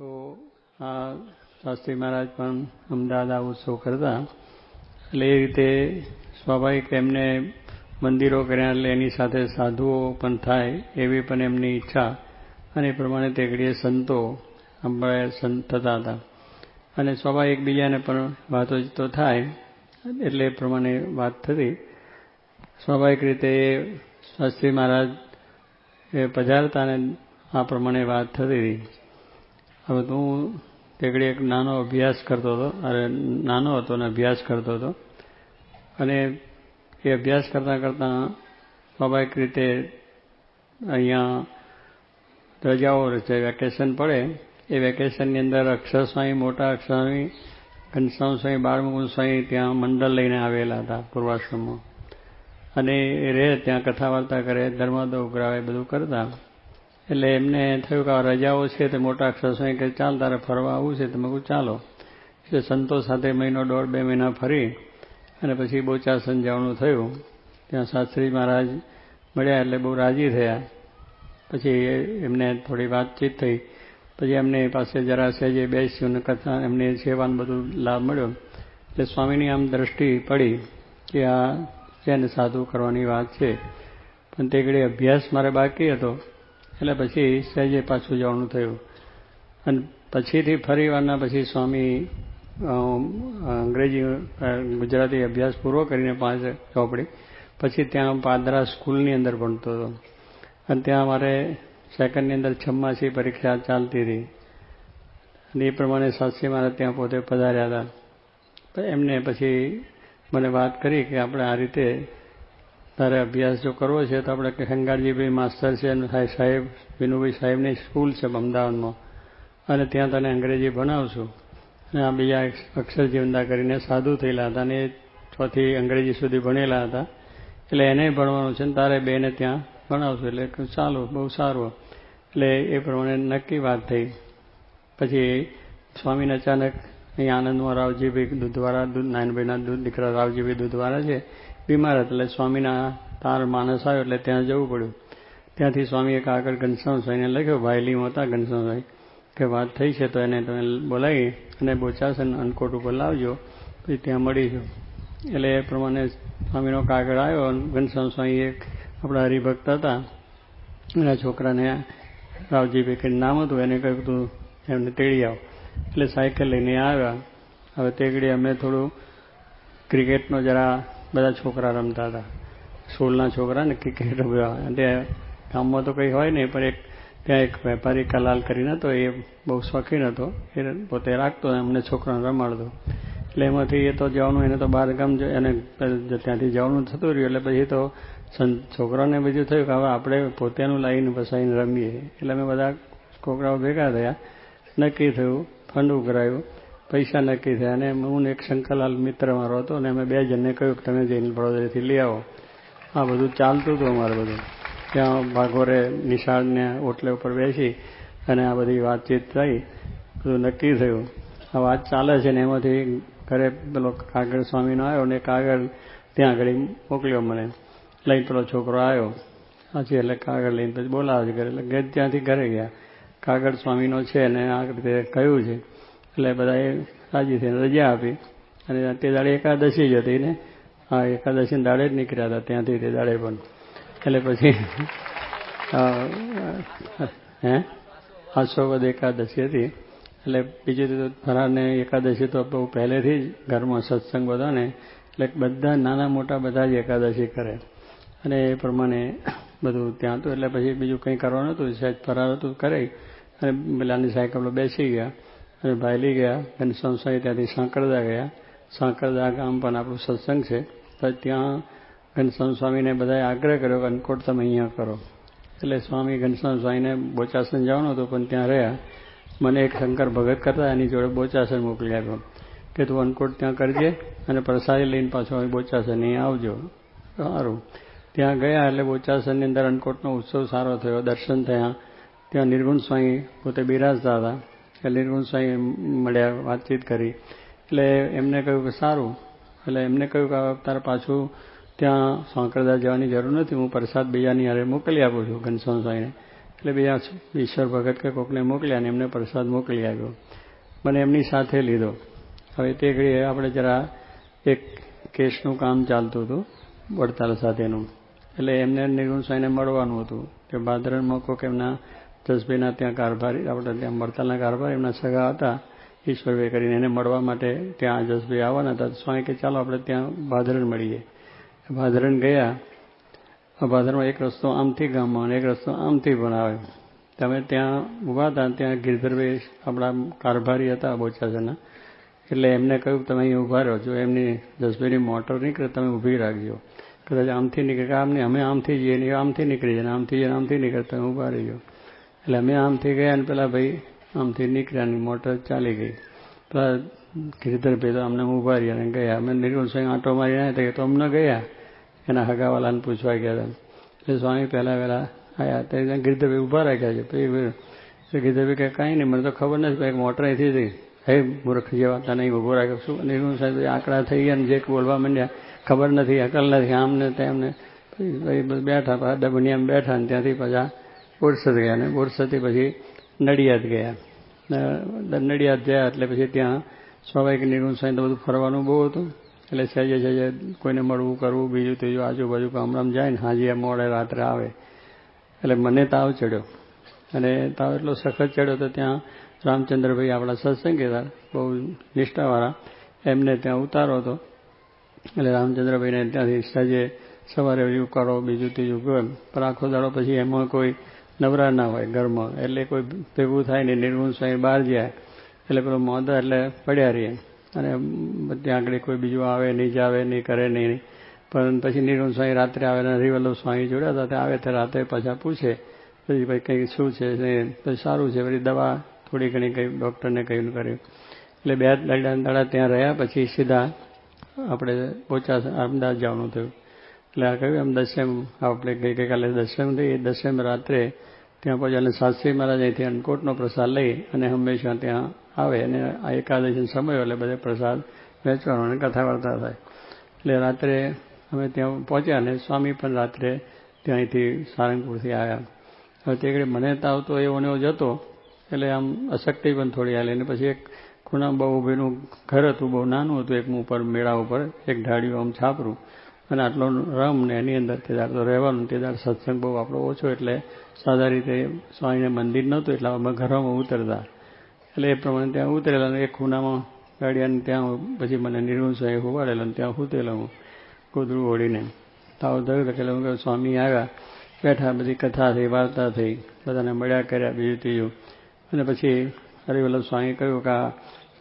તો આ શાસ્ત્રી મહારાજ પણ અમદાવાદ આ ઉત્સવ કરતા. એટલે એ રીતે સ્વાભાવિક એમને મંદિરો કર્યા એટલે એની સાથે સાધુઓ પણ થાય એવી પણ એમની ઈચ્છા. અને એ પ્રમાણે તે ઘડીએ સંતો આપણે સંત થતા હતા. અને સ્વાભાવિક બીજાને પણ વાતો તો થાય, એટલે એ પ્રમાણે વાત થતી. સ્વાભાવિક રીતે શાસ્ત્રી મહારાજ એ પધારતા અને આ પ્રમાણે વાત થતી હતી. હવે તો હું તેગડી એક નાનો અભ્યાસ કરતો હતો, અરે નાનો હતો અને અભ્યાસ કરતો હતો. અને એ અભ્યાસ કરતાં કરતાં સ્વાભાવિક રીતે અહીંયા રજાઓ છે, વેકેશન પડે. એ વેકેશનની અંદર અક્ષર સ્વામી મોટા અક્ષર સ્વામી ઘનશ્યામ સ્વામી, બાળમુકુંદ સ્વામી ત્યાં મંડળ લઈને આવેલા હતા પૂર્વાશ્રમમાં. અને એ રહે, ત્યાં કથા વાર્તા કરે, ધર્માદો ઉઘરાવે, બધું કરતા. એટલે એમને થયું કે આ રજાઓ છે તે મોટા અક્ષર કે ચાલ તારે ફરવા આવવું છે. તમે કહું ચાલો. એટલે સંતો સાથે મહિનો દોઢ બે મહિના ફરી અને પછી બોચા સંજાવણું થયું. ત્યાં શાસ્ત્રી મહારાજ મળ્યા એટલે બહુ રાજી થયા. પછી એમને થોડી વાતચીત થઈ. પછી એમને પાસે જરા સહેજે બેસ્યું કથા એમને સેવાનું બધું લાભ મળ્યો. એટલે સ્વામીની આમ દ્રષ્ટિ પડી કે આ છે સાધુ કરવાની વાત છે. પણ તે અભ્યાસ મારે બાકી હતો. એટલે પછી સહેજે પાછું જવાનું થયું. અને પછીથી ફરી વારના પછી સ્વામી અંગ્રેજી ગુજરાતી અભ્યાસ પૂરો કરીને પાંચ ચોપડી. પછી ત્યાં પાદરા સ્કૂલની અંદર ભણતો હતો. અને ત્યાં મારે સેકન્ડની અંદર છમ્માસી પરીક્ષા ચાલતી હતી અને એ પ્રમાણે શાસ્ત્રી મારા ત્યાં પોતે પધાર્યા હતા. એમને પછી મને વાત કરી કે આપણે આ રીતે તારે અભ્યાસ જો કરવો છે તો આપણે ખંગારજીભાઈ માસ્તર છે સાહેબ વિનુભાઈ સાહેબની સ્કૂલ છે અમદાવાદમાં. અને ત્યાં તને અંગ્રેજી ભણાવશું. અને આ બીજા અક્ષર જીવંદા કરીને સાધુ થયેલા હતા અને ચોથી અંગ્રેજી સુધી ભણેલા હતા. એટલે એને ભણવાનું છે ને તારે બેને ત્યાં ભણાવશું. એટલે ચાલો, બહુ સારું એટલે એ પ્રમાણે નક્કી વાત થઈ. પછી સ્વામીને અચાનક અહીં આનંદમાં રાવજીભાઈ દૂધવાળા દૂધ નાનભાઈના દૂધ દીકરા રાવજીભાઈ દૂધવાળા છે. બીમાર હતા એટલે સ્વામીના તાર માણસ આવ્યો એટલે ત્યાં જવું પડ્યું. ત્યાંથી સ્વામીએ આગળ ઘનશ્યામ સ્વામીને લખ્યો વાયલીમાં હતા ઘનશ્યામ સ્વામી કે વાત થઈ છે તો એને તમે બોલાવી અને બોચાસન અનકોટ ઉપર લાવજો, પછી ત્યાં મળીશું. એટલે એ પ્રમાણે સ્વામીનો કાગળ આવ્યો ઘનશ્યામ સ્વામી એક આપણા હરિભક્ત હતા. એના છોકરાને રાવજી કંઈ નામ હતું, એને કહ્યું તું, એમને તેડી આવ. એટલે સાયકલ લઈને આવ્યા. હવે તેગડી અમે થોડું ક્રિકેટનો જરા બધા છોકરા રમતા હતા સ્કૂલના છોકરા ને ક્રિકેટ રમ્યા અને ગામમાં તો કંઈ હોય નહીં, પણ એક ત્યાં એક વેપારી કલાલ કરીને હતો, એ બહુ શોખીન હતો. એ પોતે રાખતો અમને છોકરાને રમાડતો. એટલે એમાંથી એ તો જવાનું, એને તો બહાર ગામ એને ત્યાંથી જવાનું થતું રહ્યું. એટલે પછી તો છોકરાને બીજું થયું કે હવે આપણે પોતેનું લાવીને બસાવીને રમીએ. એટલે અમે બધા છોકરાઓ ભેગા થયા. નક્કી થયું, ફંડ ઉઘરાયું. પૈસા નક્કી થયા અને હું એક શંકરલાલ મિત્ર મારો હતો અને અમે બે જણને કહ્યું કે તમે જઈને વડોદરાથી લઈ આવો. આ બધું ચાલતું હતું અમારે બધું. ત્યાં ભાગોરે નિશાળને ઓટલે ઉપર બેસી અને આ બધી વાતચીત થઈ. બધું નક્કી થયું. આ વાત ચાલે છે ને એમાંથી ઘરે પેલો કાગળ સ્વામીનો આવ્યો ને કાગળ ત્યાં આગળ મોકલ્યો મને. લઈને પેલો છોકરો આવ્યો. પછી એટલે કાગળ લઈને પછી બોલાવે છે ઘરે. એટલે ત્યાંથી ઘરે ગયા. કાગળ સ્વામીનો છે અને આ રીતે કહ્યું છે. એટલે બધાએ રાજી થઈને રજા આપી. અને તે દાડે એકાદશી જ હતી ને? હા એકાદશી દાડે જ નીકળ્યા હતા ત્યાંથી તે દાડે પણ. એટલે પછી હે? આશોવદ એકાદશી હતી. એટલે બીજી રીતે ફરારને એકાદશી તો બહુ પહેલેથી જ ઘરમાં સત્સંગ બધાને. એટલે બધા નાના મોટા બધા જ એકાદશી કરે. અને એ પ્રમાણે બધું ત્યાં હતું. એટલે પછી બીજું કંઈ કરવાનું હતું સહેજ ફરાર હતું કરે અને પેલાની સાયકલો બેસી ગયા. અને ભાઈલી ગયા ઘનશ્યામ સ્વામી ત્યાંથી સાંકળદા ગયા. સાંકળદા ગામ પણ આપણું સત્સંગ છે. તો ત્યાં ઘનશ્યામ સ્વામીને બધાએ આગ્રહ કર્યો કે અનકોટ તમે અહીંયા કરો. એટલે સ્વામી ઘનશ્યામ સ્વામીને બોચાસન જવાનું હતું, પણ ત્યાં રહ્યા. મને એક શંકર ભગત કરતા એની જોડે બોચાસન મોકલી આપ્યો કે તું અનકોટ ત્યાં કરજે અને પ્રસાદી લઈને પાછો બોચાસન અહીં આવજો. સારું. ત્યાં ગયા એટલે બોચાસનની અંદર અનકોટનો ઉત્સવ સારો થયો, દર્શન થયા. ત્યાં નિર્ગુણ સ્વામી પોતે બિરાજતા હતા. એટલે નિર્ગુણ મળ્યા, વાતચીત કરી. એટલે એમને કહ્યું કે સારું. એટલે એમને કહ્યું કે તારે પાછું ત્યાં સાંકળદા જવાની જરૂર નથી. હું પ્રસાદ બીજાની હારે મોકલી આપું છું ઘનશ્યામ સાંઈને. એટલે બીજા ઈશ્વર ભગત કે કોકને મોકલ્યા અને એમને પ્રસાદ મોકલી આવ્યો મને એમની સાથે લીધો. હવે તે ઘડીએ આપણે જરા એક કેસનું કામ ચાલતું હતું, વડતાલ સાથેનું. એટલે એમને નિર્ગુણ સાંઈને મળવાનું હતું કે ભાદરણમાં કોઈક એમના જસભાઈના ત્યાં કારભારી આપણે ત્યાં વડતાલના કારભારી એમના સગા હતા. ઈશ્વરભાઈ કરીને એને મળવા માટે ત્યાં જસભાઈ આવવાના હતા. સ્વામી કે ચાલો આપણે ત્યાં ભાદરણ મળીએ. ભાદરણ ગયા. ભાદરમાં એક રસ્તો આમથી ગામમાં અને એક રસ્તો આમથી પણ આવે. તમે ત્યાં ઊભા હતા ત્યાં ગિરધરભાઈ આપણા કારભારી હતા બોચાસરના. એટલે એમને કહ્યું, તમે અહીં ઊભા રહો. જો એમની જસભાઈની મોટર નીકળે, તમે ઊભી રાખજો. કદાચ આમથી નીકળે આમને, અમે આમથી જઈએ ને આમથી નીકળી જાય આમથી જઈને આમથી નીકળે, તમે ઊભા રહીજો. એટલે અમે આમથી ગયા ને પેલા ભાઈ આમથી નીકળ્યા ને મોટર ચાલી ગઈ. પેલા ગિરધરભાઈ તો અમને ઊભા રહ્યા અને ગયા. અમે નિર્ગુણ સ્વામી આંટો મારી આવ્યા તો અમને ગયા? એના હગાવાલાને પૂછવા ગયા હતા. એટલે સ્વામી પહેલા વહેલા આવ્યા ત્યારે ગિરધરભાઈ ઊભા રાખ્યા છે. પછી ગિરધરભાઈ કે કાંઈ નહીં, મને તો ખબર નથી મોટર અહીંથી થઈ હે, મૂર્ખ જેવા તને ઊભો રાખ્યો શું નિર્ગુણ સાહેબ આંકડા થઈ ગયા ને જે બોલવા માંડ્યા, ખબર નથી, અકલ નથી, આમને તેમને. પછી બેઠા, પાછા ડબનિયામાં બેઠા ને ત્યાંથી પાછા બોરસદ ગયા ને બોરસદથી પછી નડિયાદ ગયા. નડિયાદ ગયા એટલે પછી ત્યાં સ્વાભાવિક નિર્ગુણ સાહેબ તો બધું ફરવાનું બહુ હતું. એટલે સહેજે સહેજે કોઈને મળવું, કરવું, બીજું ત્રીજું આજુબાજુ ગામડામાં જાય ને હાજી મોડે રાત્રે આવે. એટલે મને તાવ ચડ્યો. અને તાવ એટલો સખત ચડ્યો તો ત્યાં રામચંદ્રભાઈ આપણા સત્સંગી બહુ નિષ્ઠાવાળા. એમને ત્યાં ઉતારો હતો. એટલે રામચંદ્રભાઈને ત્યાંથી સજે સવારે કરો, બીજું ત્રીજું ગયો પણ આખો દાડો પછી એમાં કોઈ નવરા ના હોય ઘરમાં. એટલે કોઈ ભેગું થાય નહીં નિર્ગુણ સ્વામી બહાર જાય, એટલે પેલો મોદા એટલે પડ્યા રહીએ અને ત્યાં આગળ કોઈ બીજું આવે નહીં, જાવે નહીં, કરે નહીં પણ પછી નિર્ગુણ સ્વામી રાત્રે આવે ને હરિવલ્લભ સ્વામી જોડ્યા હતા આવે ત્યારે રાત્રે પાછા પૂછે, પછી ભાઈ કંઈ શું છે? પછી સારું છે. પછી દવા થોડી ઘણી કંઈ ડૉક્ટરને કહ્યું કર્યું. એટલે બે દાડા દાડા ત્યાં રહ્યા, પછી સીધા આપણે પોચા અમદાવાદ જવાનું થયું. એટલે આ કહ્યું, એમ દસેમ, આપણે ગઈ ગઈકાલે દસેમ થઈ, દસેમ રાત્રે ત્યાં પહોંચ્યા શાસ્ત્રી મહારાજ અહીંથી અન્નકોટનો પ્રસાદ લઈ અને હંમેશા ત્યાં આવે અને આ એકાદશી સમય એટલે બધે પ્રસાદ વેચવાનો અને કથા વાર્તા થાય. એટલે રાત્રે અમે ત્યાં પહોંચ્યા અને સ્વામી પણ રાત્રે ત્યાંથી સારંગપુરથી આવ્યા. હવે તે મને તાવ તો એવો ને એવો જતો એટલે આમ અશક્તિ પણ થોડી હાલી અને પછી એક ખૂણા બહુ ઊભીનું ઘર હતું, બહુ નાનું હતું, એક ઉપર મેળા ઉપર એક ઢાળિયું આમ છાપરું. અને આટલો રમ ને એની અંદર તે તો રહેવાનું, તે દાડ સત્સંગ બહુ આપણો ઓછો એટલે સાદા રીતે સ્વામીને મંદિર નહોતું એટલે અમે ઘરોમાં ઉતરતા. એટલે એ પ્રમાણે ત્યાં ઉતરેલા એક ખૂણામાં ગાડિયાને ત્યાં પછી મને નિર્ગુણ સ્વામી હોવાડેલો અને ત્યાં ઉતરેલો હું ગોદડું ઓળીને. તાવ થયું એટલે હું સ્વામી આવ્યા, બેઠા, બધી કથા થઈ, વાર્તા થઈ, બધાને મળ્યા કર્યા, બીજું ત્રીજું. અને પછી હરિવલ્લભ સ્વામી કહ્યું કે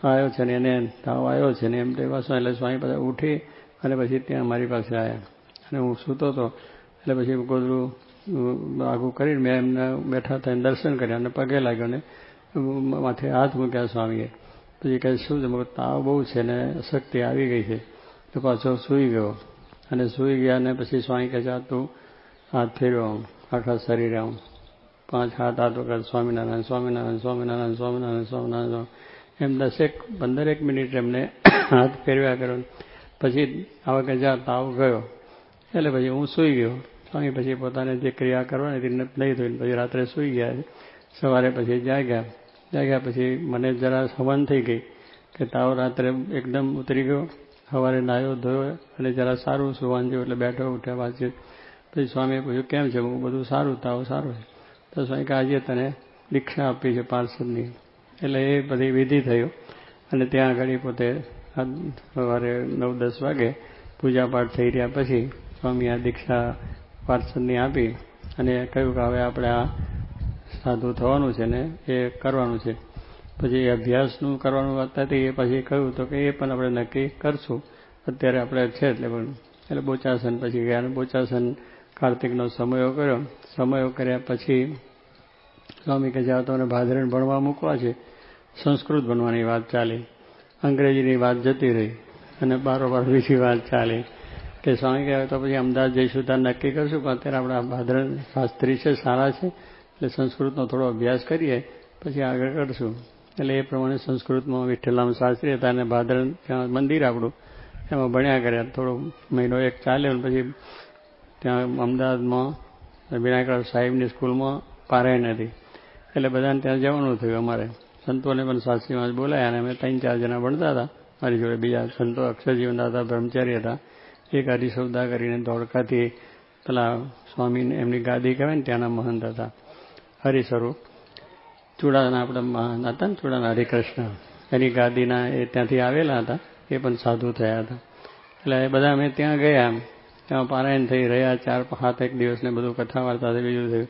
આવ્યો છે ને એને તાવ આવ્યો છે ને એમ તે વાસો એટલે સ્વામી પાછા ઉઠી અને પછી ત્યાં મારી પાસે આવ્યા અને હું સૂતો હતો એટલે પછી ગોદડું આગું કરીને મેં એમને બેઠા થઈને દર્શન કર્યા અને પગે લાગ્યો ને માથે હાથ મૂક્યા સ્વામીએ. પછી કહે, શું છે? તાવ બહુ છે ને શક્તિ આવી ગઈ છે. તો પાછો સૂઈ ગયો. અને સૂઈ ગયા ને પછી સ્વામી કહે છે તું હાથ ફેરવો આમ, આખા શરીરે આમ. પાંચ હાથ હાથ વખત સ્વામિનારાયણ સ્વામિનારાયણ સ્વામિનારાયણ સ્વામિનારાયણ સ્વામિનારાયણ એમ દસેક, પંદરેક મિનિટ એમને હાથ ફેરવ્યા કર્યો પછી આ વખતે જા તાવ ગયો, એટલે પછી હું સૂઈ ગયો. સ્વામી પછી પોતાને જે ક્રિયા કરવાની હતી નહીં થઈ પછી રાત્રે સૂઈ ગયા સવારે પછી જાગ્યા. જાગ્યા પછી મને જરા હવન થઈ ગઈ કે તાવ રાત્રે એકદમ ઉતરી ગયો. સવારે નાયો ધોયો અને જરા સારું સુવાન જેવું એટલે બેઠો, ઉઠ્યા, વાંચ્યું. પછી સ્વામીએ પૂછ્યું, કેમ છે? હું બધું સારું, તાવ સારું છે? તો સ્વામી કે આજે તને દીક્ષા આપી છે પાર્ષદની એટલે એ બધી વિધિ થયું. અને ત્યાં આગળ પોતે સવારે નવ દસ વાગે પૂજાપાઠ થઈ રહ્યા પછી સ્વામી આ દીક્ષા પાર્ષદની આપી અને કહ્યું કે હવે આપણે આ સાધુ થવાનું છે ને એ કરવાનું છે. પછી અભ્યાસનું કરવાનું હતી એ પછી કહ્યું તો કે એ પણ આપણે નક્કી કરશું. અત્યારે આપણે છે એટલે પણ એટલે બોચાસન પછી ગયા અને બોચાસન કાર્તિકનો સમયો કર્યો. સમયો કર્યા પછી સ્વામી કે જાઓ તો ભાદરણ ભણવા મૂકવા છે. સંસ્કૃત ભણવાની વાત ચાલી. અંગ્રેજીની વાત જતી રહી અને બારોબાર બીજી વાત ચાલી. કે સ્વામી કહેવાય તો પછી અમદાવાદ જઈશું ત્યાં નક્કી કરશું, પણ અત્યારે આપણા ભાદરણ શાસ્ત્રી છે, સારા છે, એટલે સંસ્કૃતનો થોડો અભ્યાસ કરીએ, પછી આગળ કરશું. એટલે એ પ્રમાણે સંસ્કૃતમાં વિઠ્ઠલામ શાસ્ત્રી હતા અને ભાદરણ ત્યાં મંદિર આપણું, એમાં ભણ્યા કર્યા. થોડો મહિનો એક ચાલ્યો અને પછી ત્યાં અમદાવાદમાં વિનાયક સાહેબની સ્કૂલમાં પારાયણ હતી. એટલે બધાને ત્યાં જવાનું થયું અમારે. સંતોને પણ જ બોલાયા અને અમે ત્રણ ચાર જણા ભણતા હતા. મારી જોડે બીજા સંતો અક્ષરજીવન હતા બ્રહ્મચારી હતા. એક હરિસૌદા કરીને ધોળકાથી પેલા સ્વામી એમની ગાદી કહેવાય ને ત્યાંના મહંત હતા. હરિસ્વરૂપ ચૂડાના આપણા મહંત હતા ને, ચૂડાના હરિકૃષ્ણ. એની ગાદીના એ ત્યાંથી આવેલા હતા. એ પણ સાધુ થયા હતા. એટલે એ બધા અમે ત્યાં ગયા. ત્યાં પારાયણ થઈ રહ્યા, ચાર સાત, એક દિવસને બધું કથા વાર્તા થઈ, બીજું થયું.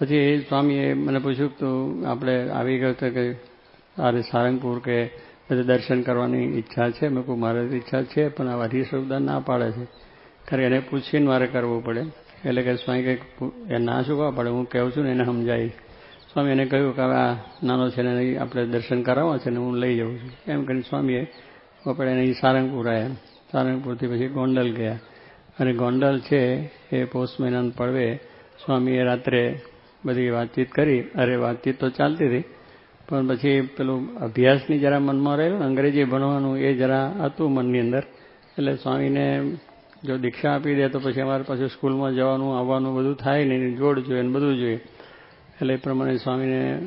પછી સ્વામીએ મને પૂછ્યું તો આપણે આવી ગયો તો કે આરે સારંગપુર કે દર્શન કરવાની ઈચ્છા છે? મેં કહું મારે ઈચ્છા છે, પણ આ હરિશબ્દ ના પાડે છે. ખરે એને પૂછીને મારે કરવું પડે. એટલે કે સ્વામી કંઈક એ ના શું પડે હું કહું છું ને એને સમજાવીશ. સ્વામી એને કહ્યું કે આ નાનો છે ને આપણે દર્શન કરાવવા છે ને હું લઈ જાઉં છું. એમ કરીને સ્વામીએ આપણે એને સારંગપુર આવ્યા સારંગપુરથી પછી ગોંડલ ગયા. અને ગોંડલ છે એ પોષ મહિનાનું પડવે. સ્વામીએ રાત્રે બધી વાતચીત કરી. અરે, વાતચીત તો ચાલતી હતી. પણ પછી પેલું અભ્યાસની જરા મનમાં રહેલું અંગ્રેજી ભણવાનું એ જરા હતું મનની અંદર. એટલે સ્વામીને જો દીક્ષા આપી દે તો પછી અમારે પાછું સ્કૂલમાં જવાનું, આવવાનું બધું થાય નહીં જોડ જોઈએ ને બધું જોઈએ. એટલે એ પ્રમાણે સ્વામીને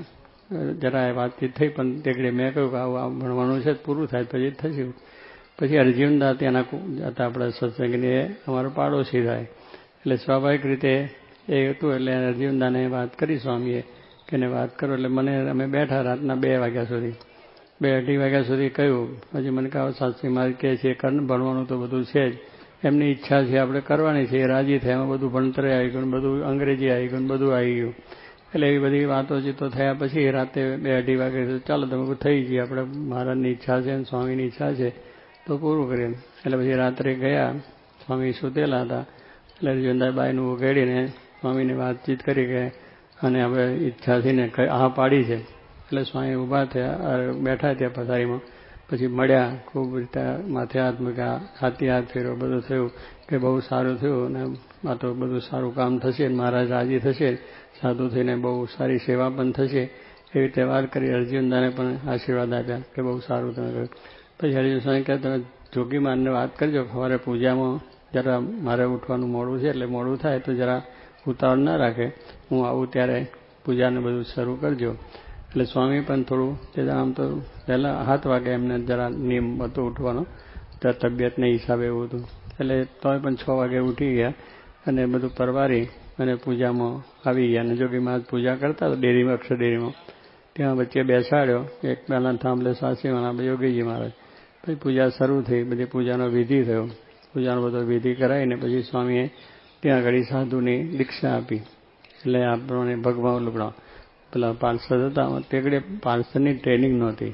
જરા વાતચીત થઈ, પણ તેકડે મેં કહ્યું કે આવું ભણવાનું છે, પૂરું થાય, પછી થશે પછી અર્જુનદા ત્યાંના હતા આપણા સત્સંગને અમારો પાડોશી થાય. એટલે સ્વાભાવિક રીતે એ હતું એટલે અરજીવનદાને વાત કરી સ્વામીએ કે એને વાત કરો એટલે મને અમે બેઠા રાતના બે વાગ્યા સુધી. બે અઢી વાગ્યા સુધી કહ્યું પછી મને કહો સાસરી મારી કહે છે ભણવાનું તો બધું છે જ. એમની ઈચ્છા છે આપણે કરવાની છે, એ રાજી થાય, એમાં બધું ભણતરે આવી ગયું, બધું અંગ્રેજી આવી ગયું, બધું આવી ગયું. એટલે એવી બધી વાતો ચીતો થયા પછી રાતે બે અઢી વાગે ચાલો તમે થઈ જઈએ આપણે મહારાજની ઈચ્છા છે અને સ્વામીની ઈચ્છા છે, તો પૂરું કરીએ એટલે પછી રાત્રે ગયા, સ્વામી સુતેલા હતા. એટલે જીવનદાસબાઈનું ઉઘેડીને સ્વામીને વાતચીત કરી કે અને હવે ઈચ્છાથી ને હા પાડી છે. એટલે સ્વામી ઊભા થયા બેઠા ત્યાં પથારીમાં. પછી મળ્યા, ખૂબ રીતે માથે હાથ મૂક્યા હાથી હાથ ફેરો બધું થયું કે બહુ સારું થયું અને આ તો બધું સારું કામ થશે, મહારાજ રાજી થશે, સાધુ થઈને બહુ સારી સેવા પણ થશે. એવી રીતે વાત કરી, અર્જુનદાને પણ આશીર્વાદ આપ્યા કે બહુ સારું તમે કહ્યું પછી હરિજન સ્વામી કહે, તમે જોગીમાનને વાત કરજો, સવારે પૂજામાં જરા મારે ઉઠવાનું મોડું છે, એટલે મોડું થાય તો જરા ઉતાવળ ના રાખે, હું આવું ત્યારે પૂજાને બધું શરૂ કરજો. એટલે સ્વામી પણ થોડું તે આમ તો પહેલાં સાત વાગે એમને જરા નિયમ હતો ઉઠવાનો ત્યારે તબિયતને હિસાબે એવું હતું. એટલે તોય પણ છ વાગે ઉઠી ગયા અને બધું પરવારી અને પૂજામાં આવી ગયા. અને જોગી મહારાજ પૂજા કરતા હતા ડેરીમાં, અક્ષર ડેરીમાં. ત્યાં વચ્ચે બેસાડ્યો, એક પહેલાં થાંભલે સાસીવાના યોગીજી મહારાજ. પછી પૂજા શરૂ થઈ, બધી પૂજાનો વિધિ થયો. પૂજાનો બધો વિધિ કરાવીને પછી સ્વામીએ ત્યાં આગળ સાધુની દીક્ષા આપી. એટલે આપણને ભગવાન લુકડા પેલા પાર્ષદ હતા તેકડે પાર્ષદની ટ્રેનિંગ નહોતી.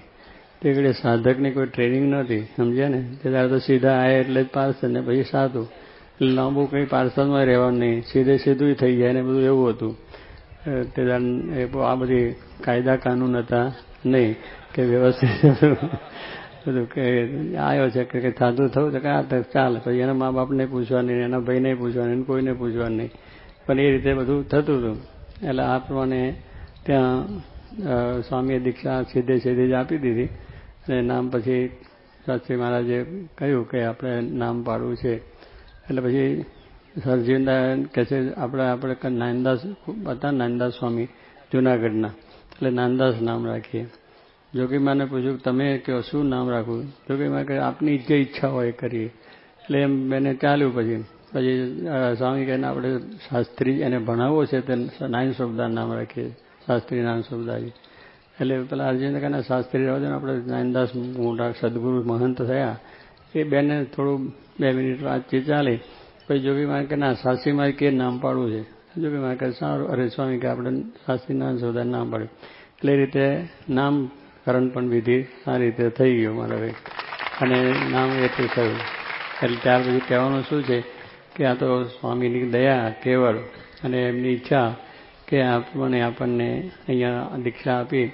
તેકડે સાધકની કોઈ ટ્રેનિંગ નહોતી, સમજ્યા ને? તે તો સીધા આવ્યા એટલે જ પાર્ષદ ને પછી સાધુ. એટલે લાંબુ કંઈ પાર્સલમાં રહેવાનું નહીં. સીધે સીધું થઈ જાય ને બધું એવું હતું. તે આ બધી કાયદા કાનૂન હતા. નહીં, કે વ્યવસ્થિત બધું કે આવ્યો છે કે સાધુ થવું છે કે આ ચાલે. પછી એના મા બાપને પૂછવાની એના ભાઈને પૂછવાની કોઈને પૂછવાનું નહીં. પણ એ રીતે બધું થતું હતું. એટલે આ પ્રમાણે ત્યાં સ્વામીએ દીક્ષા સીધે સીધે જ આપી દીધી. અને નામ પછી શાસ્ત્રી મહારાજે કહ્યું કે આપણે નામ પાડવું છે. એટલે પછી સરજીવનદા કહે છે, આપણે આપણે નાનદાસ, હતા નાનદાસ સ્વામી જુનાગઢના. એટલે નાનદાસ નામ રાખીએ. જોગીમાને પૂછ્યું કે તમે કહો, શું નામ રાખવું? જોગીમા કહે આપની જે ઈચ્છા હોય કરીએ. એટલે એમ એને ચાલ્યું પછી. પછી સ્વામી કહીને, આપણે શાસ્ત્રી એને ભણાવવો છે, તે નાયન શબ્દાર નામ રાખીએ શાસ્ત્રી નાયન શબ્દાજી એટલે પેલા અર્જુન કહે શાસ્ત્રી રહેવા દે આપણે નાયનદાસ મોટા સદગુરુ મહંત થયા. એ બેને થોડું બે મિનિટ વાતચીત ચાલી. પછી જોગીમાં કે ના શાસ્ત્રીમાં કે નામ પાડવું છે. જોગીમાં કે સારું. અરે સ્વામી કે, આપણે શાસ્ત્રી નાયન શબ્દાર નામ પાડ્યું. એટલે રીતે નામ કરણ પણ વિધિ સારી રીતે થઈ ગયું મારા ભાઈ. અને નામ એટલું થયું. એટલે ત્યાર પછી કહેવાનું શું છે કે આ તો સ્વામીની દયા, કેવળ અને એમની ઈચ્છા કે આપણને આપણને અહીંયા દીક્ષા આપી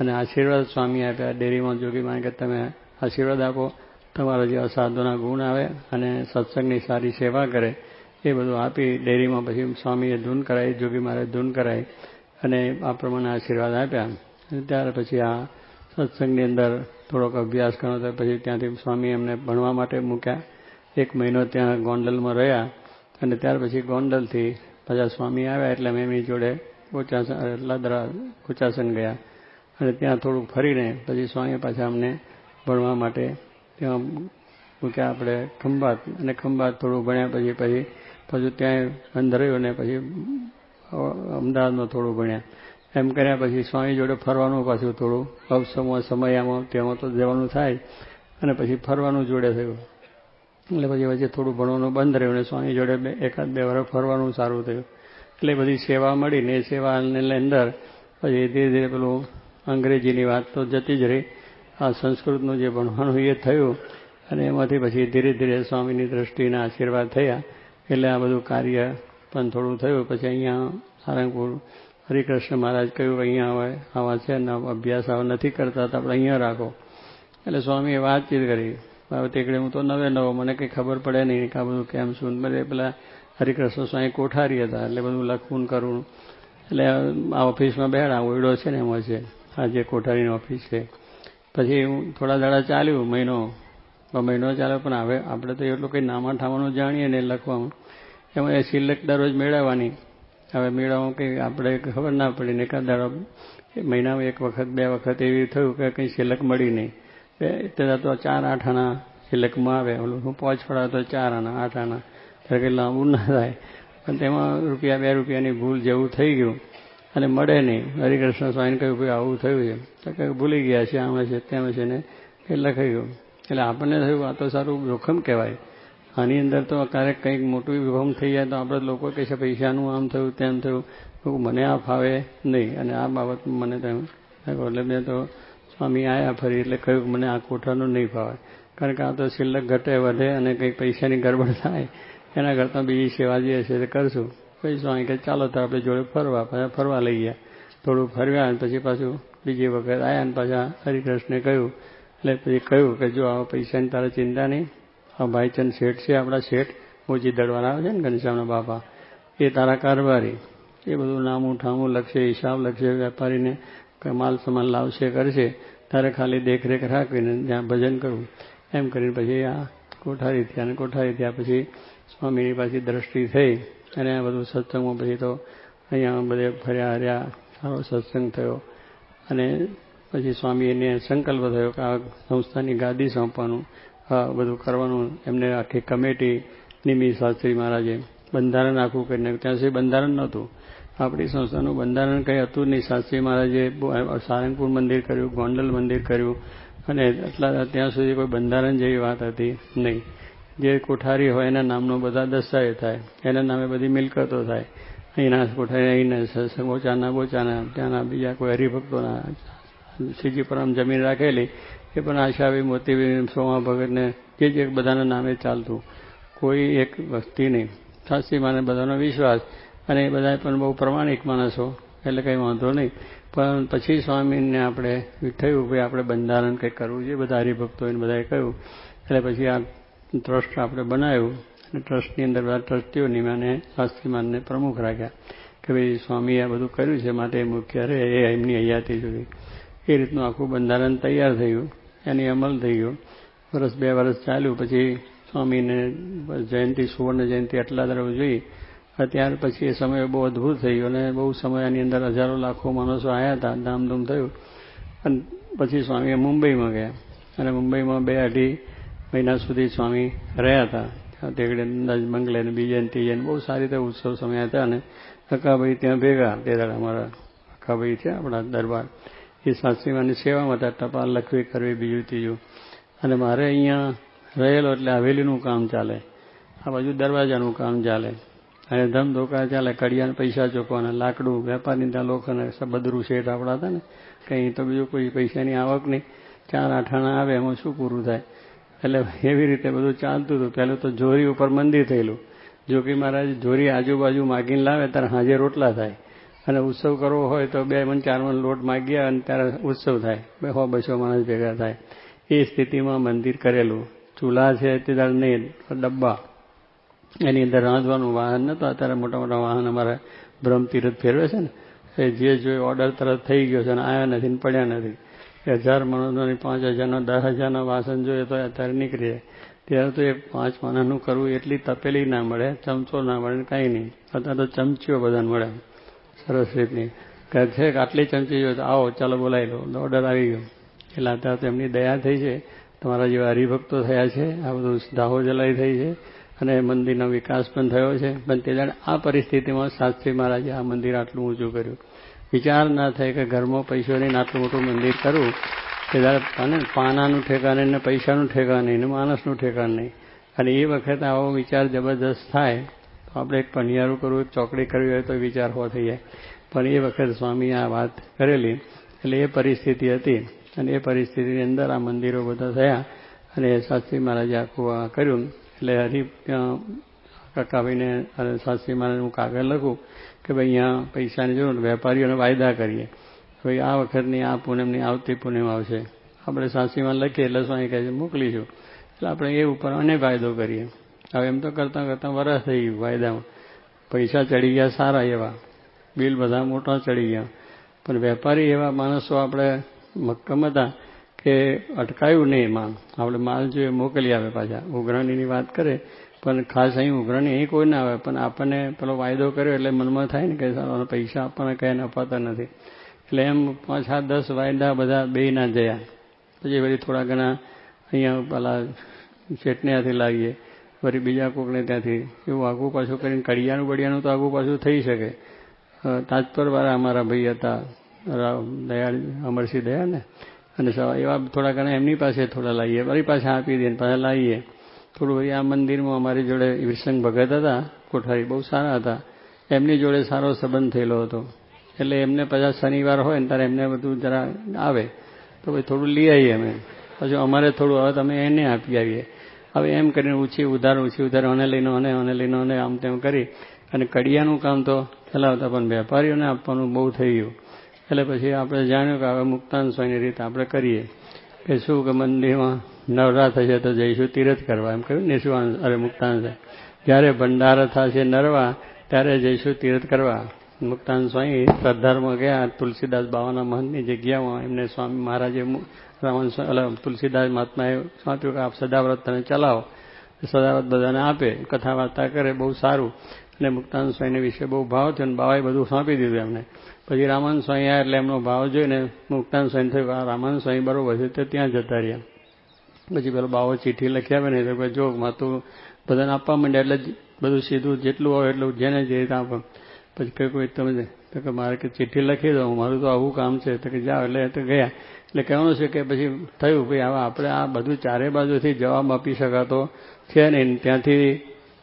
અને આશીર્વાદ સ્વામી આપ્યા ડેરીમાં જોગી માને કે તમે આશીર્વાદ આપો, તમારા જેવા સાધુના ગુણ આવે અને સત્સંગની સારી સેવા કરે, એ બધું આપી ડેરીમાં પછી સ્વામીએ ધૂન કરાવી, જોગી મારે ધૂન કરાવી અને આ પ્રમાણે આશીર્વાદ આપ્યા. અને ત્યાર પછી આ સત્સંગની અંદર થોડોક અભ્યાસ કર્યો તો પછી ત્યાંથી સ્વામી એમને ભણવા માટે મૂક્યા. એક મહિનો ત્યાં ગોંડલમાં રહ્યા અને ત્યાર પછી ગોંડલથી પાછા સ્વામી આવ્યા એટલે મેં એમની જોડે કોચાસન લાદરા કોચાસન ગયા. અને ત્યાં થોડુંક ફરીને પછી સ્વામી પાછા અમને ભણવા માટે ત્યાં મૂક્યા. આપણે ખંભાત, અને ખંભાત થોડું ભણ્યા પછી પછી પાછું ત્યાં અંદર રહ્યું અને પછી અમદાવાદમાં થોડું ભણ્યા. એમ કર્યા પછી સ્વામી જોડે ફરવાનું પાછું થોડું. અવસમમાં સમયમાં તેમાં તો જવાનું થાય. અને પછી ફરવાનું જોડે થયું. એટલે પછી વચ્ચે થોડું ભણવાનું બંધ રહ્યું ને સ્વામી જોડે બે એકાદ બે વાર ફરવાનું સારું થયું. એટલે બધી સેવા મળી ને એ સેવાને અંદર પછી ધીરે ધીરે પેલું અંગ્રેજીની વાત તો જતી જ રહી. આ સંસ્કૃતનું જે ભણવાનું એ થયું. અને એમાંથી પછી ધીરે ધીરે સ્વામીની દ્રષ્ટિના આશીર્વાદ થયા. એટલે આ બધું કાર્ય પણ થોડું થયું. પછી અહીંયા સારંગપુર હરિકૃષ્ણ મહારાજ કહ્યું, અહીંયા આવે આવા છે ને અભ્યાસ આવા નથી કરતા, તો આપણે અહીંયા રાખો. એટલે સ્વામીએ વાતચીત કરી. હવે તેકડે હું તો નવે નવો, મને કંઈ ખબર પડે નહીં કે આ બધું કેમ શું? બધે પેલા હરિકૃષ્ણ સ્વામી કોઠારી હતા, એટલે બધું લખવું કરવું એટલે આ ઓફિસમાં બેડા ઓયડો છે ને એમાં છે. આ જે કોઠારીની ઓફિસ છે. પછી હું થોડા દાડા ચાલ્યું, મહિનો મહિનો ચાલ્યો, પણ હવે આપણે તો એટલું કંઈ નામા ઠામાનું જાણીએ ને લખવામાં. એમાં એ સિલેક્ટ દરરોજ મેળવવાની. હવે મેળામાં કંઈ આપણે ખબર ના પડી ને એકાદ મહિનામાં એક વખત, બે વખત એવી થયું કે કંઈ સિલક મળી નહીં. ત્યારે તો ચાર આઠ આના સિલકમાં આવે. ઓલું હું પાંચ ફળા તો ચાર આના, આઠ આના. ત્યારે કંઈ લાંબુ ના થાય. પણ તેમાં રૂપિયા, બે રૂપિયાની ભૂલ જેવું થઈ ગયું. અને મળે નહીં. હરિકૃષ્ણ સ્વામીને કહ્યું ભાઈ આવું થયું છે. તો કંઈક ભૂલી ગયા છે, આમાં છે, તેમ છે ને એ લખાઈ ગયું. એટલે આપણને થયું આ તો સારું જોખમ કહેવાય. આની અંદર તો ક્યારેક કંઈક મોટું વિભમ થઈ જાય તો આપણે લોકો કહે છે પૈસાનું આમ થયું, તેમ થયું. મને આ ફાવે નહીં અને આ બાબત મને તેમ એટલે મેં તો સ્વામી આવ્યા ફરી એટલે કહ્યું મને આ કોઠાનું નહીં ફાવે. કારણ કે આ તો શિલ્લક ઘટે, વધે અને કંઈક પૈસાની ગરબડ થાય. એના કરતાં બીજી સેવા જે હશે તે કરશું. પછી સ્વામી કે ચાલો તો આપણે જોડે ફરવા પાછા ફરવા લઈ ગયા. થોડું ફરવ્યા અને પછી પાછું બીજી વખત આવ્યા અને પાછા હરિકૃષ્ણે કહ્યું. એટલે પછી કહ્યું કે, જો આ પૈસાની તારે ચિંતા નહીં આ ભાઈચંદ શેઠ છે, આપણા શેઠ. મોજી દળવાના આવે છે ને ઘનશ્યામના બાપા. એ તારા કારભારી. એ બધું નામું ઠામું લખશે, હિસાબ લખશે, વેપારીને માલ સામાન લાવશે, કરશે. તારે ખાલી દેખરેખ રાખીને ત્યાં ભજન કરવું. એમ કરીને પછી આ કોઠારી થયા અને કોઠારી થયા પછી સ્વામીની પાછી દ્રષ્ટિ થઈ અને આ બધું સત્સંગમાં પછી તો અહીંયા બધે ફર્યા હર્યા, સારો સત્સંગ થયો. અને પછી સ્વામી એને સંકલ્પ થયો કે આ સંસ્થાની ગાદી સોંપવાનું. બધું કરવાનું. એમને આખી કમિટી નિમી શાસ્ત્રી મહારાજે બંધારણ આખું કરીને, ત્યાં સુધી બંધારણ નહોતું. આપણી સંસ્થાનું બંધારણ કંઈ હતું નહીં. શાસ્ત્રી મહારાજે સારંગપુર મંદિર કર્યું, ગોંડલ મંદિર કર્યું. અને એટલા ત્યાં સુધી કોઈ બંધારણ જેવી વાત હતી નહીં. જે કોઠારી હોય એના નામનો બધા દસ્તાવેજ થાય. એના નામે બધી મિલકતો થાય. અહીંના કોઠારી અહીંના બોચાના બોચાના ત્યાંના બીજા કોઈ હરિભક્તોના શ્રીજી પરમ જમીન રાખેલી. એ પણ આશાવી મોતીબી સોમા ભગતને જે જે બધાના નામે ચાલતું, કોઈ એક વસ્તી નહીં. શાસ્ત્રી માને બધાનો વિશ્વાસ. અને એ બધા પણ બહુ પ્રમાણિક માણસો, એટલે કંઈ વાંધો નહીં. પણ પછી સ્વામીને આપણે થયું કે આપણે બંધારણ કંઈક કરવું જોઈએ, બધા હરિભક્તોએ બધાએ કહ્યું. એટલે પછી આ ટ્રસ્ટ આપણે બનાવ્યું. અને ટ્રસ્ટની અંદર બધા ટ્રસ્ટીઓની માને શાસ્ત્રીમાનને પ્રમુખ રાખ્યા. કે ભાઈ સ્વામીએ આ બધું કર્યું છે, માટે મુખ્ય રહે, એ એમની હયાતી સુધી. એ રીતનું આખું બંધારણ તૈયાર થયું, એની અમલ થઈ ગયો વર્ષ બે વર્ષ ચાલ્યું, પછી સ્વામીને જયંતિ, સુવર્ણ જયંતિ આટલા તરફ જોઈ, ત્યાર પછી એ સમય બહુ અદભુત થઈ ગયો અને બહુ સમય આની અંદર હજારો લાખો માણસો આવ્યા હતા, ધામધૂમ થયું. અને પછી સ્વામીએ મુંબઈમાં ગયા. અને મુંબઈમાં બે અઢી મહિના સુધી સ્વામી રહ્યા હતા. તેગડે મંગલે ને બીજે ત્રીજે બહુ સારી રીતે ઉત્સવ સમય હતા અને અકાભાઈ ત્યાં ભેગા. તે દાડા અમારા અકાભાઈ છે, આપણા દરબાર. એ સાસરીમાની સેવામાં હતા ટપાલ લખવી, કરવી, બીજું, ત્રીજું. અને મારે અહીંયા રહેલો એટલે હવેલીનું કામ ચાલે. આ બાજુ દરવાજાનું કામ ચાલે. અને ધમ ધોકા ચાલે, કડિયાને પૈસા ચૂકવાના, લાકડું, વેપારની ત્યાં લોકોને બધરું શેઠ આપણા હતા ને, કંઈ તો બીજું કોઈ પૈસાની આવક નહીં. ચાર આઠાણા આવે, એમાં શું પૂરું થાય? એટલે એવી રીતે બધું ચાલતું હતું. પહેલું તો જોરી ઉપર મંદિર થયેલું. જોકે મહારાજ, જોરી આજુબાજુ માગીને લાવે, ત્યારે હાજે રોટલા થાય. અને ઉત્સવ કરવો હોય તો બે મન, ચાર મન લોટ માગ્યા અને ત્યારે ઉત્સવ થાય. બે હો, બસો માણસ ભેગા થાય. એ સ્થિતિમાં મંદિર કરેલું. ચૂલા છે તે નહીં ડબ્બા. એની અંદર રાંધવાનું વાહન નહોતું. અત્યારે મોટા મોટા વાહન અમારા બ્રહ્મ તીરથ ફેરવે છે ને એ જે જોઈએ ઓર્ડર તરત થઈ ગયો છે અને આવ્યા નથી ને પડ્યા નથી. હજાર માણસોની પાંચ હજારનો દસ હજારના વાસણ જોઈએ તો અત્યારે નીકળી. જાય ત્યારે તો એ પાંચ માણસનું કરવું એટલી તપેલી ના મળે, ચમચો ના મળે કાંઈ નહીં. અત્યારે તો ચમચીઓ બધાને મળે. સરસ રીતની. કહે છે કે આટલી ચમચી તો આવો, ચાલો બોલાવી લો. ઓર્ડર આવી ગયો. એટલે અત્યારે તેમની દયા થઈ છે. તમારા જેવા હરિભક્તો થયા છે. આ બધું દાહો જલાઈ થઈ છે. અને મંદિરનો વિકાસ પણ થયો છે. પણ તે જાણે આ પરિસ્થિતિમાં શાસ્ત્રી મહારાજે આ મંદિર આટલું ઊંચું કર્યું. વિચાર ના થાય કે ઘરમાં પૈસો નહીં આટલું મોટું મંદિર કરવું. તે જ્યારે પાનાનું ઠેકાને ને પૈસાનું ઠેકાણ નહીં ને માણસનું ઠેકાણ. નહીં અને એ વખતે આવો વિચાર જબરદસ્ત થાય. તો આપણે એક પનિયારું કરવું, એક ચોકડી કરવી હોય તો વિચાર હો થઈ જાય પણ એ વખત સ્વામી આ વાત કરેલી, એટલે એ પરિસ્થિતિ હતી. અને એ પરિસ્થિતિની અંદર આ મંદિરો બધા થયા. અને શાસ્ત્રી મહારાજે આખું આ કર્યું. એટલે હરી કાકાભાઈને અને શાસ્ત્રી મહારાજ હું કાગળ લખું કે ભાઈ અહીંયા પૈસાની જરૂર વેપારીઓને વાયદા કરીએ. ભાઈ આ વખતની, આ પૂનમની, આવતી પૂનમ આવશે. આપણે શાસ્ત્રીમાં લખીએ એટલે સ્વામી કહે છે, મોકલીશું. એટલે આપણે એ ઉપર અને વાયદો કરીએ. હવે એમ તો કરતાં કરતાં વરસ થઈ ગયું વાયદામાં. પૈસા ચડી ગયા સારા એવા. બિલ બધા મોટા ચડી ગયા. પણ વેપારી એવા માણસો આપણે મક્કમ હતા કે અટકાયું નહીં માલ. આપણે માલ જોઈએ મોકલી આવે પાછા. ઉઘરાણીની વાત કરે, પણ ખાસ અહીં ઉઘરાણી અહીં કોઈ ના આવે. પણ આપણને પેલો વાયદો કર્યો એટલે મનમાં થાય ને કે પૈસા આપણને કંઈ અપાતા નથી. એટલે એમ પાંચ સાત દસ વાયદા બધા બે ના જયા. પછી વળી થોડા ઘણા અહીંયા પેલા ચેટણીયાથી લાવીએ. વળી બીજા કોકને ત્યાંથી એવું આગું પાછું કરીને કડિયાનું બડિયાનું તો આગું પાછું થઈ શકે. તાજપરવાળા અમારા ભાઈ હતા દયાળ અમરસિંહ દયા ને. અને એવા થોડા ઘણા એમની પાસે થોડા લાવીએ વળી પાછા આપી દઈએ પાછા લાવીએ થોડું વળી આ મંદિરમાં અમારી જોડે વિરસંગ ભગત હતા, કોઠારી બહુ સારા હતા. એમની જોડે સારો સંબંધ થયેલો હતો. એટલે એમને પાછા શનિવાર હોય ને ત્યારે એમને બધું જરા આવે. તો ભાઈ થોડું લઈ આવીએ અમે. પછી અમારે થોડું, હવે તમે એને આપી આવીએ. હવે એમ કરીને ઊંચી ઉધાર ઊંચી ઉધાર, અને લઈને, અને અને લઈને, અને આમ તેમ કરી. અને કડિયાનું કામ તો ચલાવતા, પણ વેપારીઓને આપવાનું બહુ થઈ ગયું. એટલે પછી આપણે જાણ્યું કે હવે મુક્તાન સ્વાઈની રીત આપણે કરીએ. કે શું કે મંદિરમાં નવરા થશે તો જઈશું તીરથ કરવા. એમ કહ્યું નિશુવાન અરે મુક્તાન છે જ્યારે ભંડાર થશે નરવા, ત્યારે જઈશું તીરથ કરવા. મુક્તાન સ્વામી શ્રદ્ધારમાં ગયા, તુલસીદાસ બાવાના મહંતની જગ્યામાં એમને સ્વામી મહારાજે રામન તુલસીદાસ મહાત્માએ સોંપ્યું કે આપ સદાવ્રત તમે ચલાવો સદાવ્રત બધાને આપે કથા વાર્તા કરે, બહુ સારું. અને મુક્તાન સ્વાઈને વિશે બહુ ભાવ થયો અને બાવાએ બધું સોંપી દીધું એમને. પછી રામાન સ્વામી આવ્યા એટલે એમનો ભાવ જોઈને મુક્તાન સ્વામી થયું રામાન સ્વામી બરોબર છે, તે ત્યાં જતા રહ્યા. પછી પેલો બાવો ચિઠ્ઠી લખી આવે ને તો જો માતું બધાને આપવા માંડ્યા એટલે બધું સીધું જેટલું હોય એટલું જેને જે રીતે આપો. પછી કોઈ તમે તો કે મારે કે ચિઠ્ઠી લખી દો, મારું તો આવું કામ છે. તો કે જાઓ એટલે તો ગયા. એટલે કહેવાનું છે કે પછી થયું ભાઈ હવે આપણે આ બધું ચારે બાજુથી જવાબ આપી શકાતો છે નહીં ત્યાંથી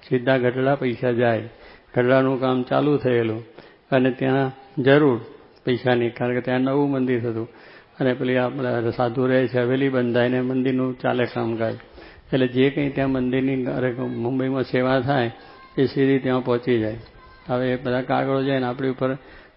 સીધા ગઢડા પૈસા જાય. ગઢડાનું કામ ચાલુ થયેલું અને ત્યાં જરૂર પૈસાની કારણ કે ત્યાં નવું મંદિર હતું. અને પેલી આપણે સાધુ રહે છે, હવેલી બંધાઈને મંદિરનું ચાલે કામકાજ. એટલે જે કંઈ ત્યાં મંદિરની મુંબઈમાં સેવા થાય, એ સીધી ત્યાં પહોંચી જાય. હવે એ બધા કાગળો જાય ને આપણી ઉપર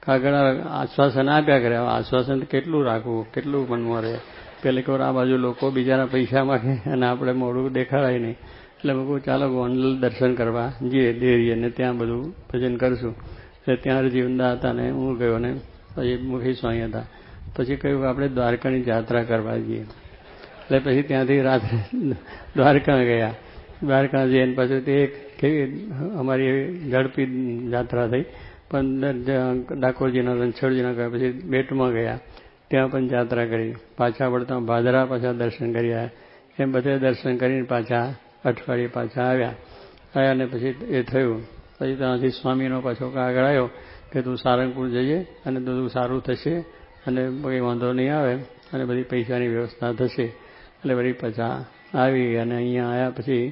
કાગળ આશ્વાસન આપ્યા કરે. આશ્વાસન કેટલું રાખવું, કેટલું મનમાં રહે પેલી વાર આ બાજુ લોકો બીજાના પૈસા માગે અને આપણે મોડું દેખાડાય નહીં. એટલે મેં ચાલો ગોંડલ દર્શન કરવા જઈએ ડેરીએ અને ત્યાં બધું ભજન કરશું. એટલે ત્યાં જીવનદા હતા ને હું ગયો ને પછી મુખી સ્વાઈ હતા. પછી કહ્યું આપણે દ્વારકાની જાત્રા કરવા જઈએ. એટલે પછી ત્યાંથી રાત્રે દ્વારકા ગયા. દ્વારકા જઈને પછી તે કેવી અમારી ઝડપી જાત્રા થઈ. પણ ડાકોરજીના રણછોડજીના ગયા, પછી બેટમાં ગયા. ત્યાં પણ જાત્રા કરી. પાછા વળતા ભાદરા પાછા દર્શન કર્યા એમ બધે દર્શન કરીને પાછા અઠવાડિયે પાછા આવ્યા. આવ્યા અને પછી એ થયું. પછી ત્યાંથી સ્વામીનો પાછો આગળ આવ્યો કે તું સારંગપુર જઈએ અને બધું સારું થશે અને કંઈ વાંધો નહીં આવે અને બધી પૈસાની વ્યવસ્થા થશે. એટલે વળી પાછા આવી અને અહીંયા આવ્યા પછી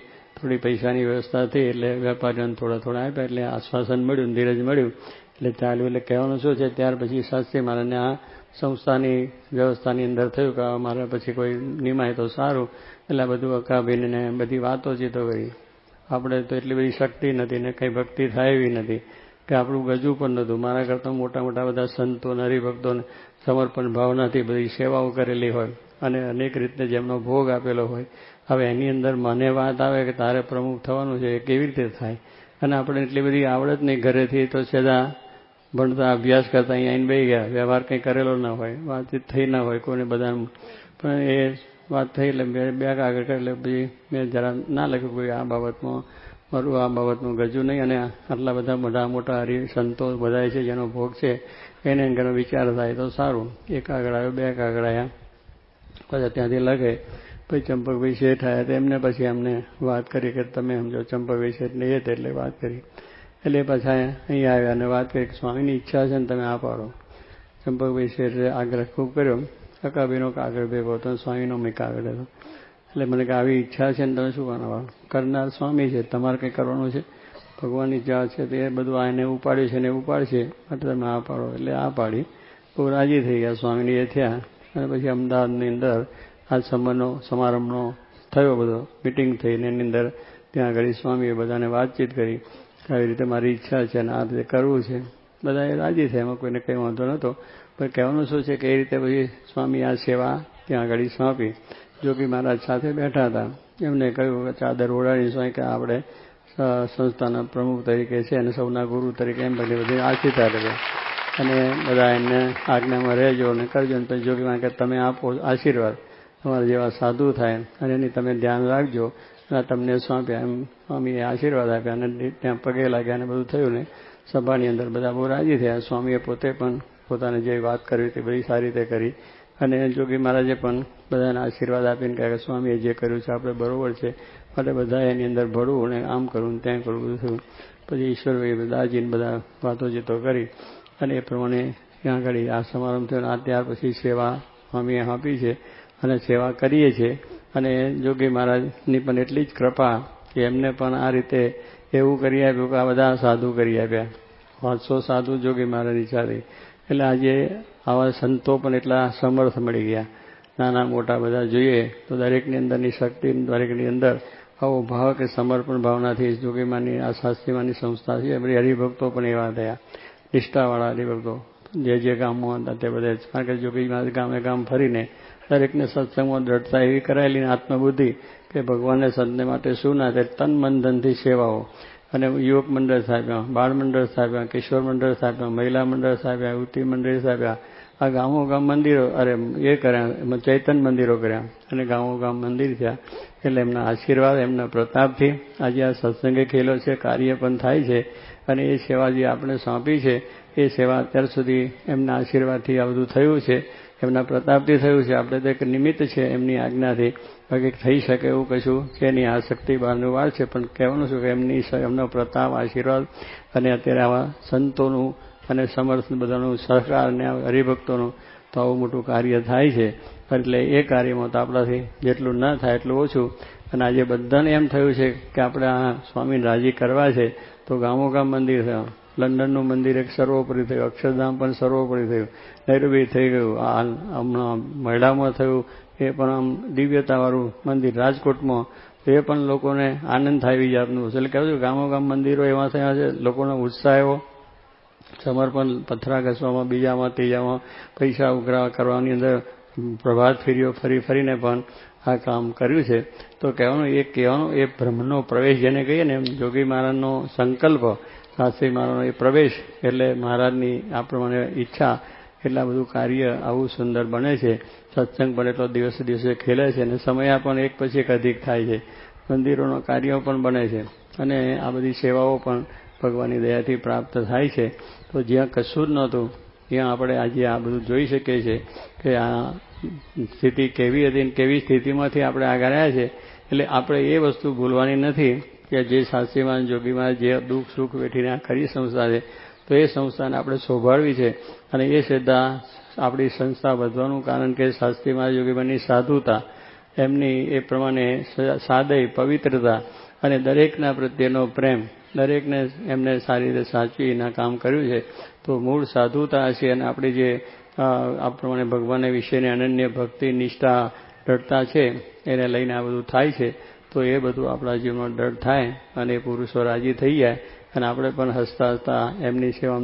થોડી પૈસાની વ્યવસ્થા થઈ એટલે વેપારીઓને થોડા થોડા આપ્યા એટલે આશ્વાસન મળ્યું, ધીરજ મળ્યું. એટલે ચાલ્યું એટલે કહેવાનું શું છે, ત્યાર પછી શાસ્ત્રી મારાને આ સંસ્થાની વ્યવસ્થાની અંદર થયું કે મારે પછી કોઈ નિમાય તો સારું. એટલે બધું અકાભીને બધી વાતો ચીતો કરી. આપણે તો એટલી બધી શક્તિ નથી ને કંઈ ભક્તિ થાય એવી નથી. કે આપણું ગજુ પણ નહોતું. મારા કરતાં મોટા મોટા બધા સંતો હરિભક્તોને સમર્પણ ભાવનાથી બધી સેવાઓ કરેલી હોય અને અનેક રીતે જેમનો ભોગ આપેલો હોય. હવે એની અંદર મને વાત આવે કે તારે પ્રમુખ થવાનું છે, એ કેવી રીતે થાય? અને આપણે એટલી બધી આવડત નહીં ઘરેથી, તો સીધા ભણતા અભ્યાસ કરતા અહીંયા આવીને બેસી ગયા. વ્યવહાર કંઈ કરેલો ના હોય, વાતચીત થઈ ના હોય કોઈને બધા પણ એ વાત થઈ એટલે મેં બે આગળ કરી, એટલે પછી મેં જરા ના લખ્યું કોઈ આ બાબતમાં મારું આ બાબતનું ગજું નહીં, અને આટલા બધા મોટા મોટા હરિ સંતો બધા છે, જેનો ભોગ છે, એને ઘણો વિચાર થાય તો સારું. એક આગળ આવ્યો, બે કાગળ આવ્યા. પછી ત્યાંથી લખે. પછી ચંપકભાઈ શેઠ આવ્યા એમને પછી અમને વાત કરી કે તમે સમજો, ચંપક વિશે એટલે એ એટલે વાત કરી. એટલે પાછા અહીં આવ્યા અને વાત કરી કે સ્વામીની ઈચ્છા છે ને તમે આ પાડો. ચંપકભાઈ શેઠે આગ્રહ ખૂબ કર્યો. કાકાભાઈનો કાગળ ભેગો હતો સ્વામીનો મેં કાગળ હતો. એટલે મને કે આવી ઈચ્છા છે ને તમે શું કરવા કરનાર સ્વામી છે, તમારે કંઈ કરવાનું છે? ભગવાનની ઈચ્છા છે તો બધું આ એને ઉપાડ્યું છે ને ઉપાડશે, માટે તમે આ પાડો. એટલે આ પાડી. બહુ રાજી થઈ ગયા સ્વામીની એ થયા. અને પછી અમદાવાદની અંદર આ સમરનો સમારંભનો થયો બધો. મિટિંગ થઈ ને એની અંદર ત્યાં આગળ સ્વામીએ બધાને વાતચીત કરી આવી રીતે મારી ઈચ્છા છે અને આ રીતે કરવું છે. બધા એ રાજી થયા, એમાં કોઈને કંઈ વાંધો નહોતો. પણ કહેવાનું શું છે કે એ રીતે પછી સ્વામી આ સેવા ત્યાં આગળ સોંપી. જોગી મહારાજ સાથે બેઠા હતા. એમને કહ્યું કે ચાદર ઓળાડી સ્વામી કે આપણે સંસ્થાના પ્રમુખ તરીકે છે અને સૌના ગુરુ તરીકે એમ બધી બધી આશીષ રહે અને બધા એમને આજ્ઞામાં રહેજો અને કરજો. ને પછી જોગી કે તમે આપો આશીર્વાદ. તમારા જેવા સાધુ થાય અને એની તમે ધ્યાન રાખજો. અને તમને સોંપ્યા એમ સ્વામીએ આશીર્વાદ આપ્યા અને ત્યાં પગે લાગ્યા અને બધું થયું ને સભાની અંદર બધા બહુ રાજી થયા. સ્વામીએ પોતે પણ પોતાને જે વાત કરવી તે બધી સારી રીતે કરી. અને જોગી મહારાજે પણ બધાને આશીર્વાદ આપીને કહે સ્વામીએ જે કર્યું છે આપણે બરોબર છે. માટે બધા એની અંદર ભળવું અને આમ કરવું ત્યાં કરવું બધું થયું. પછી ઈશ્વરભાઈ દાજીને બધા વાતો જીતો કરી. અને એ પ્રમાણે ત્યાં આગળ આ સમારંભ થયો આ ત્યાર પછી સેવા સ્વામીએ આપી છે. અને સેવા કરીએ છીએ. અને જોગી મહારાજની પણ એટલી જ કૃપા કે એમને પણ આ રીતે એવું કરી આપ્યું કે આ બધા સાધુ કરી આપ્યા. પાંચસો સાધુ જોગી મહારાજની વિચારી. એટલે આજે આવા સંતો પણ એટલા સમર્થ મળી ગયા. નાના મોટા બધા જોઈએ તો દરેકની અંદરની શક્તિ, દરેકની અંદર આવો ભાવ કે સમર્પણ ભાવનાથી જોગીમાની આ શાસ્ત્રીમાની સંસ્થા છે. બધી હરિભક્તો પણ એવા થયા. નિષ્ઠાવાળા હરિભક્તો. જે જે ગામમાં હતા તે બધા કારણ કે જોગી ગામે ગામ ફરીને દરેકને સત્સંગમાં દ્રઢતા એવી કરાયેલી આત્મબુદ્ધિ કે ભગવાનને સંતને માટે શું ના થાય, તન મન સેવાઓ. અને યુવક મંડળ સ્થાપ્યા બાળ મંડળ સ્થાપ્યા કિશોર મંડળ સ્થાપ્યા મહિલા મંડળ સ્થાપ્યા યુવતી મંડળ સ્થાપ્યા આ ગામો ગામ મંદિરો, અરે, એ કર્યા ચૈતન મંદિરો કર્યા. અને ગામો ગામ મંદિર થયા. એટલે એમના આશીર્વાદ, એમના પ્રતાપથી આજે આ સત્સંગે ખેલો છે, કાર્ય પણ થાય છે. અને એ સેવા જે આપણે સોંપી છે, એ સેવા અત્યાર સુધી એમના આશીર્વાદથી આ બધું થયું છે. એમના પ્રતાપથી થયું છે. આપણે તો એક નિમિત્ત છે એમની આજ્ઞાથી. બાકી થઈ શકે એવું કશું છે નહીં, આ શક્તિ બહારનું વાત છે. પણ કહેવાનું છું કે એમની એમનો પ્રતાપ, આશીર્વાદ અને અત્યારે આવા સંતોનું અને સમર્થન બધાનું સહકાર અને હરિભક્તોનું તો આવું મોટું કાર્ય થાય છે. એટલે એ કાર્યમાં તો આપણાથી જેટલું ન થાય એટલું ઓછું. અને આજે બધાને એમ થયું છે કે આપણે આ સ્વામીને રાજી કરવા છે. તો ગામો ગામ મંદિર થયું લંડનનું મંદિર એક સર્વોપરી થયું, અક્ષરધામ પણ સર્વોપરી થયું. નૈરુબી થઈ ગયું. આ હમણાં મહિડામાં થયું. એ પણ આમ દિવ્યતાવાળું મંદિર. રાજકોટમાં તો એ પણ લોકોને આનંદ થાય એવી જાતનું એટલે કહેવું છું ગામો ગામ મંદિરો એવા થયા છે, લોકોનો ઉત્સાહ એવો સમર્પણ પથરા ઘસવામાં, બીજામાં, ત્રીજામાં પૈસા ઉઘરા કરવાની અંદર પ્રભાત ફેરીઓ ફરી ફરીને પણ આ કામ કર્યું છે. તો કહેવાનું એ કહેવાનું એ બ્રહ્મનો પ્રવેશ જેને કહીએ ને એમ, જોગી મહારાજનો સંકલ્પ શાસ્ત્રી મહારાજનો એ પ્રવેશ એટલે મહારાજની આ પ્રમાણે ઈચ્છા એટલા બધું કાર્ય આવું સુંદર બને છે. સત્સંગ પણ એટલો દિવસે દિવસે ખેલે છે અને સમયા પણ એક પછી એક અધિક થાય છે. મંદિરોનો કાર્યો પણ બને છે અને આ બધી સેવાઓ પણ ભગવાનની દયાથી પ્રાપ્ત થાય છે. તો જ્યાં કશું જ નહોતું, ત્યાં આપણે આજે આ બધું જોઈ શકીએ છીએ કે આ સ્થિતિ કેવી હતી કેવી સ્થિતિમાંથી આપણે આગળ આવ્યા છે. એટલે આપણે એ વસ્તુ ભૂલવાની નથી. કે જે શાસ્ત્રીમાં જોગીમાં જે દુઃખ, સુખ વેઠીને આ ખરી સંસ્થા છે, તો એ સંસ્થાને આપણે શોભાડવી છે. અને એ શ્રદ્ધા આપણી સંસ્થા વધવાનું કારણ કે શાસ્ત્રીમાં યોગીમાની સાધુતા, એમની એ પ્રમાણે સાદય, પવિત્રતા અને દરેકના પ્રત્યેનો પ્રેમ, દરેકને એમને સારી રીતે સાચવીના કામ કર્યું છે, તો મૂળ સાધુતા છે અને આપણી જે આ પ્રમાણે ભગવાન વિશેની અનન્ય ભક્તિ, નિષ્ઠા, દ્રઢતા છે, એને લઈને આ બધું થાય છે. તો એ બધું આપણા જીવનમાં દ્રઢ થાય અને પુરુષો રાજી થઈ જાય અને આપણે પણ હસતા હસતા એમની સેવા